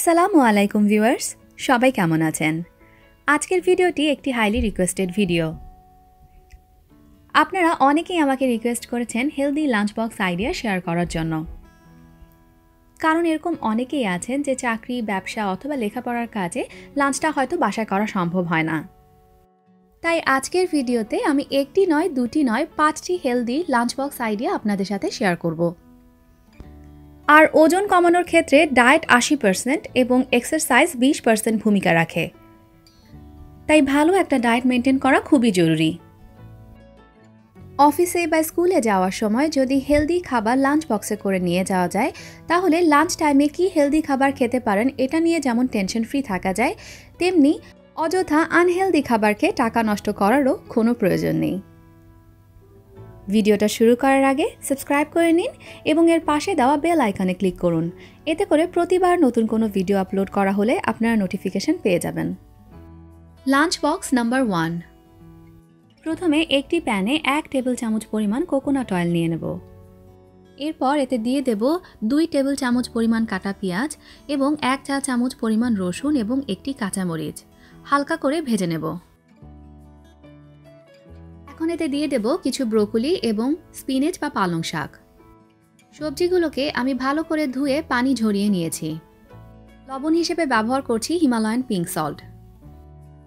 আসসালামু আলাইকুম ভিউয়ার্স, সবাই কেমন আছেন? আজকের ভিডিওটি একটি হাইলি রিকোয়েস্টেড ভিডিও আপনারা অনেকেই আমাকে রিকোয়েস্ট করেছেন healthy lunch box idea share করার জন্য। কারণ এরকম অনেকেই আছেন যে চাকরি, ব্যবসা অথবা লেখাপড়ার কাজে লাঞ্চটা হয়তো বাসায় করা সম্ভব হয় না। তাই আজকের ভিডিওতে আমি একটি নয়, দুটি নয়, পাঁচটি হেলদি লাঞ্চ বক্স আইডিয়া আপনাদের সাথে শেয়ার করব। আর ওজন কমানোর ক্ষেত্রে ডায়েট আশি পার্সেন্ট এবং এক্সারসাইজ বিশ পার্সেন্ট ভূমিকা রাখে। তাই ভালো একটা ডায়েট মেনটেন করা খুবই জরুরি। অফিসে বা স্কুলে যাওয়ার সময় যদি হেলদি খাবার লাঞ্চ বক্সে করে নিয়ে যাওয়া যায়, তাহলে লাঞ্চ টাইমে কি হেলদি খাবার খেতে পারেন এটা নিয়ে যেমন টেনশন ফ্রি থাকা যায়, তেমনি অযথা আনহেলদি খাবারকে টাকা নষ্ট করারও কোনো প্রয়োজন নেই। ভিডিওটা শুরু করার আগে সাবস্ক্রাইব করে নিন এবং এর পাশে দেওয়া বেল আইকনে ক্লিক করুন। এতে করে প্রতিবার নতুন কোনো ভিডিও আপলোড করা হলে আপনারা নোটিফিকেশন পেয়ে যাবেন। লাঞ্চ বক্স নাম্বার ওয়ান প্রথমে একটি প্যানে এক টেবিল চামচ পরিমাণ কোকোনাট অয়েল নিয়ে নেব। এরপর এতে দিয়ে দেব দুই টেবিল চামচ পরিমাণ কাটা পেঁয়াজ এবং এক চা চামচ পরিমাণ রসুন এবং একটি কাঁচামরিচ। হালকা করে ভেজে নেব। এখন এতে দিয়ে দেব কিছু ব্রোকলি এবং স্পিনেচ বা পালং শাক। সবজিগুলোকে আমি ভালো করে ধুয়ে পানি ঝরিয়ে নিয়েছি। লবণ হিসেবে ব্যবহার করছি হিমালয়ান পিঙ্ক সল্ট।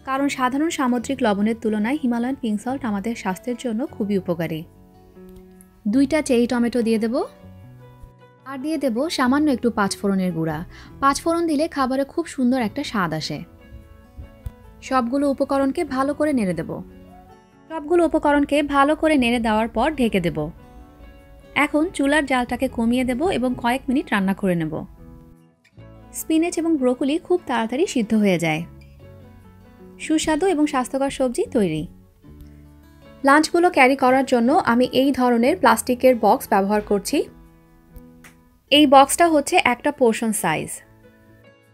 কারণ সাধারণ সামুদ্রিক লবণের তুলনায় হিমালয়ান পিঙ্ক সল্ট আমাদের স্বাস্থ্যের জন্য খুবই উপকারী। দুইটা চেরি টমেটো দিয়ে দেব। আর দিয়ে দেব সামান্য একটু পাঁচফোড়নের গুঁড়া। পাঁচফোড়ন দিলে খাবারে খুব সুন্দর একটা স্বাদ আসে। সবগুলো উপকরণকে ভালো করে নেড়ে দেব। সবগুলো উপকরণকে ভালো করে নেড়ে দেওয়ার পর ঢেকে দেব। এখন চুলার জালটাকে কমিয়ে দেব এবং কয়েক মিনিট রান্না করে নেব। স্পিনেচ এবং ব্রোকলি খুব তাড়াতাড়ি সিদ্ধ হয়ে যায়। সুস্বাদু এবং স্বাস্থ্যকর সবজি তৈরি। লাঞ্চগুলো ক্যারি করার জন্য আমি এই ধরনের প্লাস্টিকের বক্স ব্যবহার করছি। এই বক্সটা হচ্ছে একটা পোর্শন সাইজ।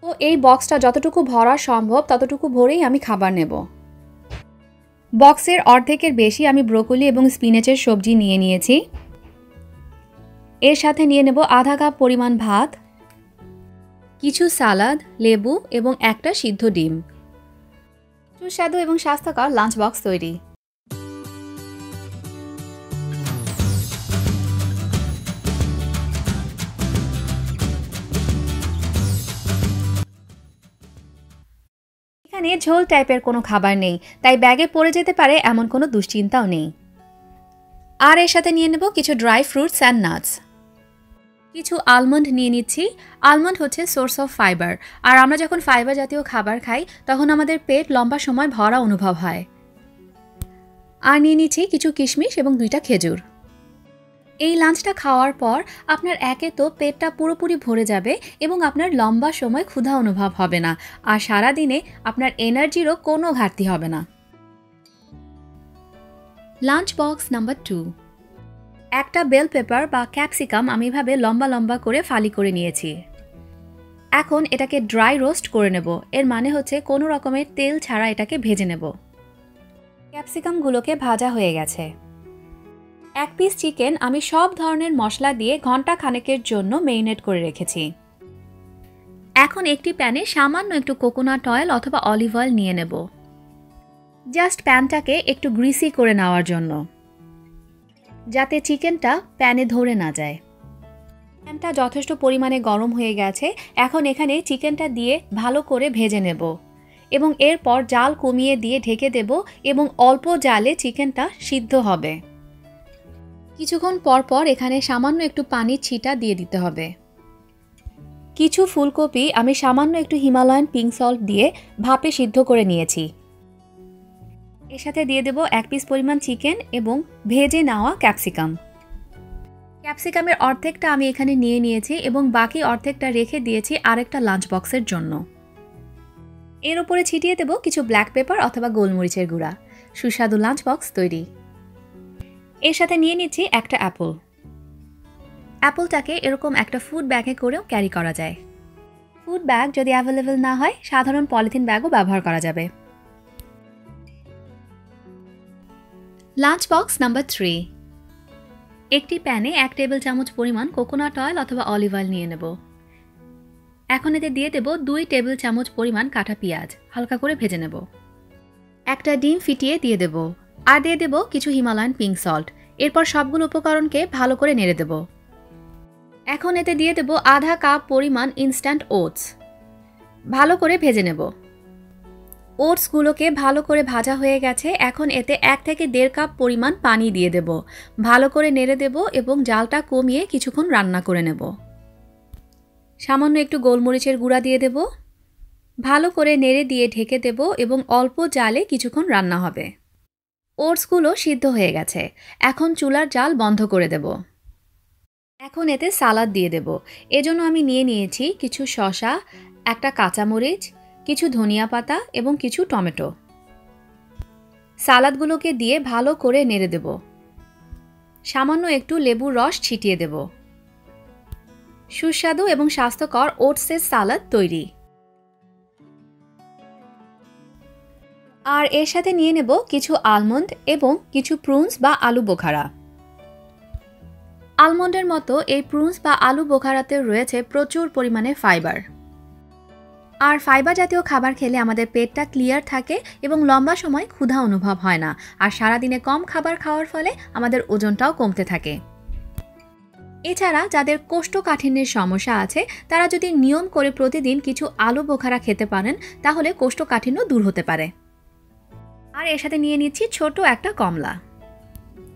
তো এই বক্সটা যতটুকু ভরা সম্ভব, ততটুকু ভরেই আমি খাবার নেব। বক্সের অর্ধেকের বেশি আমি ব্রোকলি এবং স্পিনেচের সবজি নিয়ে নিয়েছি। এর সাথে নিয়ে নেব আধা কাপ পরিমাণ ভাত, কিছু সালাদ, লেবু এবং একটা সিদ্ধ ডিম। সুস্বাদু এবং স্বাস্থ্যকর লাঞ্চ বক্স তৈরি। এখানে ঝোল টাইপের কোনো খাবার নেই, তাই ব্যাগে পড়ে যেতে পারে এমন কোনো দুশ্চিন্তাও নেই। আর এর সাথে নিয়ে নেব কিছু ড্রাই ফ্রুটস অ্যান্ড নাটস কিছু আলমন্ড নিয়ে নিচ্ছি। আলমন্ড হচ্ছে সোর্স অফ ফাইবার আর আমরা যখন ফাইবার জাতীয় খাবার খাই, তখন আমাদের পেট লম্বা সময় ভরা অনুভব হয়। আর নিয়ে নিচ্ছি কিছু কিশমিশ এবং দুইটা খেজুর। এই লাঞ্চটা খাওয়ার পর আপনার একে তো পেটটা পুরোপুরি ভরে যাবে এবং আপনার লম্বা সময় ক্ষুধা অনুভব হবে না। আর সারা দিনে আপনার এনার্জিরও কোনো ঘাটতি হবে না। লাঞ্চ বক্স নাম্বার টু একটা বেল পেপার বা ক্যাপসিকাম আমি এভাবে লম্বা লম্বা করে ফালি করে নিয়েছি। এখন এটাকে ড্রাই রোস্ট করে নেব। এর মানে হচ্ছে কোনো রকমের তেল ছাড়া এটাকে ভেজে নেব। ক্যাপসিকামগুলোকে ভাজা হয়ে গেছে। এক পিস চিকেন আমি সব ধরনের মশলা দিয়ে ঘণ্টা খানেকের জন্য মেরিনেট করে রেখেছি। এখন একটি প্যানে সামান্য একটু কোকোনাট অয়েল অথবা অলিভ অয়েল নিয়ে নেব। জাস্ট প্যানটাকে একটু গ্রিসি করে নেওয়ার জন্য। যাতে চিকেনটা প্যানে ধরে না যায়। প্যানটা যথেষ্ট পরিমাণে গরম হয়ে গেছে, এখন এখানে চিকেনটা দিয়ে ভালো করে ভেজে নেব। এবং এরপর জাল কমিয়ে দিয়ে ঢেকে দেব এবং অল্প জালে চিকেনটা সিদ্ধ হবে। কিছুক্ষণ পর পর এখানে সামান্য একটু পানির ছিটা দিয়ে দিতে হবে। কিছু ফুলকপি আমি সামান্য একটু হিমালয়ান পিঙ্ক সল্ট দিয়ে ভাপে সিদ্ধ করে নিয়েছি। এর সাথে দিয়ে দেব এক পিস পরিমাণ চিকেন এবং ভেজে নেওয়া ক্যাপসিকাম ক্যাপসিকামের অর্ধেকটা আমি এখানে নিয়ে নিয়েছি এবং বাকি অর্ধেকটা রেখে দিয়েছি আরেকটা লাঞ্চ বক্সের জন্য। এর উপরে ছিটিয়ে দেব কিছু ব্ল্যাক পেপার অথবা গোলমরিচের গুঁড়া। সুস্বাদু লাঞ্চ বক্স তৈরি। এর সাথে নিয়ে নিচ্ছি একটা অ্যাপল। অ্যাপলটাকে এরকম একটা ফুড ব্যাগে করেও ক্যারি করা যায়। ফুড ব্যাগ যদি অ্যাভেলেবেল না হয়, সাধারণ পলিথিন ব্যাগও ব্যবহার করা যাবে। Lunch box number three. একটি প্যানে এক টেবিল চামচ পরিমাণ কোকোনাট অয়েল অথবা অলিভ অয়েল নিয়ে নেব। এখন এতে দিয়ে দেব দুই টেবিল চামচ পরিমাণ কাটা পেঁয়াজ, হালকা করে ভেজে নেব। একটা ডিম ফিটিয়ে দিয়ে দেব। আর দিয়ে দেব কিছু হিমালয়ান পিঙ্ক সল্ট এরপর সবগুলো উপকরণকে ভালো করে নেড়ে দেব। এখন এতে দিয়ে দেব আধা কাপ পরিমাণ ইনস্ট্যান্ট ওটস ভালো করে ভেজে নেব। ওটসগুলোকে ভালো করে ভাজা হয়ে গেছে, এখন এতে এক থেকে দেড় কাপ পরিমাণ পানি দিয়ে দেব। ভালো করে নেড়ে দেব এবং জালটা কমিয়ে কিছুক্ষণ রান্না করে নেব। সামান্য একটু গোলমরিচের গুঁড়া দিয়ে দেব। ভালো করে নেড়ে দিয়ে ঢেকে দেব এবং অল্প জালে কিছুক্ষণ রান্না হবে। ওটসগুলো সিদ্ধ হয়ে গেছে। এখন চুলার জাল বন্ধ করে দেব। এখন এতে সালাদ দিয়ে দেব। এজন্য আমি নিয়ে নিয়েছি কিছু শশা একটা কাঁচামরিচ, কিছু ধনিয়া পাতা এবং কিছু টমেটো। সালাদগুলোকে দিয়ে ভালো করে নেড়ে দেব। সামান্য একটু লেবুর রস ছিটিয়ে দেব। সুস্বাদু এবং স্বাস্থ্যকর ওটসের সালাদ তৈরি। আর এর সাথে নিয়ে নেব কিছু আলমন্ড এবং কিছু প্রুনস বা আলু বোখারা। আলমন্ডের মতো এই প্রুনস বা আলু বোখারাতে রয়েছে প্রচুর পরিমাণে ফাইবার আর ফাইবার জাতীয় খাবার খেলে আমাদের পেটটা ক্লিয়ার থাকে এবং লম্বা সময় ক্ষুধা অনুভব হয় না, আর সারাদিনে কম খাবার খাওয়ার ফলে আমাদের ওজনটাও কমতে থাকে। এছাড়া যাদের কোষ্ঠকাঠিন্যের সমস্যা আছে, তারা যদি নিয়ম করে প্রতিদিন কিছু আলু বোখারা খেতে পারেন, তাহলে কোষ্ঠকাঠিন্য দূর হতে পারে। আর এর সাথে নিয়ে নিচ্ছি ছোট একটা কমলা।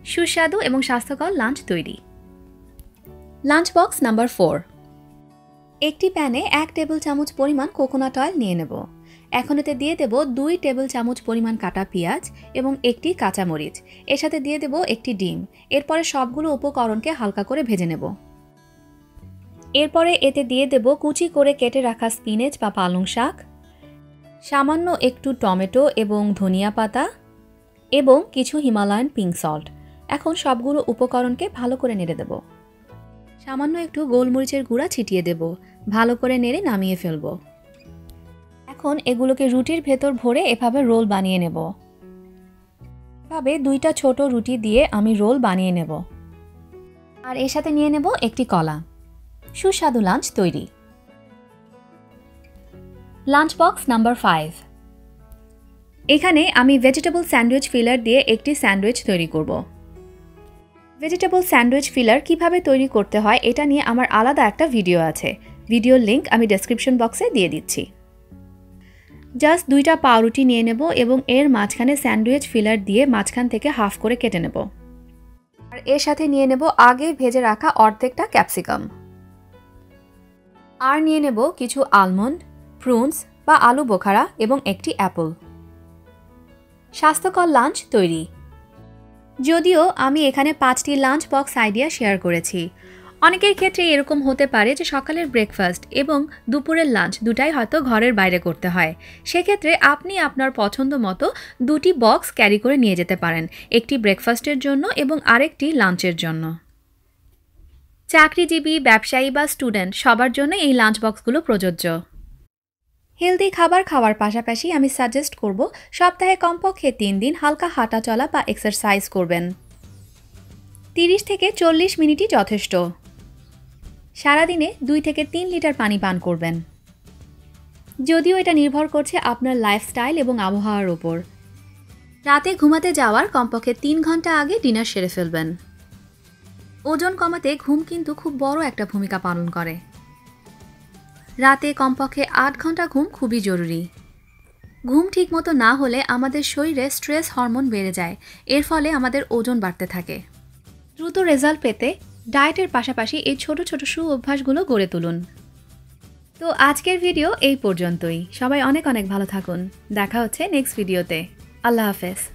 সুস্বাদু এবং স্বাস্থ্যকর লাঞ্চ তৈরি। Lunch box number four. একটি প্যানে এক টেবিল চামচ পরিমাণ কোকোনাট অয়েল নিয়ে নেব। এখন এতে দিয়ে দেব দুই টেবিল চামচ পরিমাণ কাটা পেঁয়াজ এবং একটি কাঁচামরিচ। এর সাথে দিয়ে দেব একটি ডিম। এরপরে সবগুলো উপকরণকে হালকা করে ভেজে নেব। এরপরে এতে দিয়ে দেব কুচি করে কেটে রাখা স্পিনেচ বা পালং শাক সামান্য একটু টমেটো এবং ধনিয়া পাতা এবং কিছু হিমালয়ান পিঙ্ক সল্ট। এখন সবগুলো উপকরণকে ভালো করে নেড়ে দেব। সামান্য একটু গোলমরিচের গুঁড়া ছিটিয়ে দেব। ভালো করে নেড়ে নামিয়ে ফেলব। এখন এগুলোকে রুটির ভেতর ভরে এভাবে রোল বানিয়ে নেব। এভাবে দুইটা ছোট রুটি দিয়ে আমি রোল বানিয়ে নেব। আর এর সাথে নিয়ে নেব একটি কলা। সুস্বাদু লাঞ্চ তৈরি। লাঞ্চ বক্স নাম্বার ফাইভ এখানে আমি ভেজিটেবল স্যান্ডউইচ ফিলার দিয়ে একটি স্যান্ডউইচ তৈরি করব। ভেজিটেবল স্যান্ডউইচ ফিলার কীভাবে তৈরি করতে হয় এটা নিয়ে আমার আলাদা একটা ভিডিও আছে। ভিডিওর লিঙ্ক আমি ডেসক্রিপশন বক্সে দিয়ে দিচ্ছি। জাস্ট দুইটা পাউরুটি নিয়ে নেব এবং এর মাঝখানে স্যান্ডউইচ ফিলার দিয়ে মাঝখান থেকে হাফ করে কেটে নেব। আর এর সাথে নিয়ে নেব আগে ভেজে রাখা অর্ধেকটা ক্যাপসিকাম আর নিয়ে নেব কিছু আলমন্ড প্রুনস বা আলু বোখারা এবং একটি অ্যাপল। স্বাস্থ্যকর লাঞ্চ তৈরি। যদিও আমি এখানে পাঁচটি লাঞ্চ বক্স আইডিয়া শেয়ার করেছি। অনেকের ক্ষেত্রে এরকম হতে পারে যে সকালের ব্রেকফাস্ট এবং দুপুরের লাঞ্চ দুটাই হয়তো ঘরের বাইরে করতে হয়। সেক্ষেত্রে আপনি আপনার পছন্দ মতো দুটি বক্স ক্যারি করে নিয়ে যেতে পারেন, একটি ব্রেকফাস্টের জন্য এবং আরেকটি লাঞ্চের জন্য। চাকরিজীবী, ব্যবসায়ী বা স্টুডেন্ট সবার জন্য এই লাঞ্চ বক্সগুলো প্রযোজ্য। হেলদি খাবার খাওয়ার পাশাপাশি আমি সাজেস্ট করব সপ্তাহে কমপক্ষে তিন দিন হালকা হাঁটা চলা বা এক্সারসাইজ করবেন। তিরিশ থেকে চল্লিশ মিনিটই যথেষ্ট। সারাদিনে দুই থেকে তিন লিটার পানি পান করবেন। যদিও এটা নির্ভর করছে আপনার লাইফস্টাইল এবং আবহাওয়ার ওপর রাতে ঘুমাতে যাওয়ার কমপক্ষে তিন ঘণ্টা আগে ডিনার সেরে ফেলবেন। ওজন কমাতে ঘুম কিন্তু খুব বড় একটা ভূমিকা পালন করে। রাতে কমপক্ষে আট ঘণ্টা ঘুম খুবই জরুরি। ঘুম ঠিকমতো না হলে আমাদের শরীরে স্ট্রেস হরমোন বেড়ে যায়, এর ফলে আমাদের ওজন বাড়তে থাকে। দ্রুত রেজাল্ট পেতে ডায়েটের পাশাপাশি এই ছোট ছোট সু অভ্যাসগুলো গড়ে তুলুন। তো আজকের ভিডিও এই পর্যন্তই। সবাই অনেক অনেক ভালো থাকুন। দেখা হচ্ছে নেক্সট ভিডিওতে আল্লাহ হাফেজ।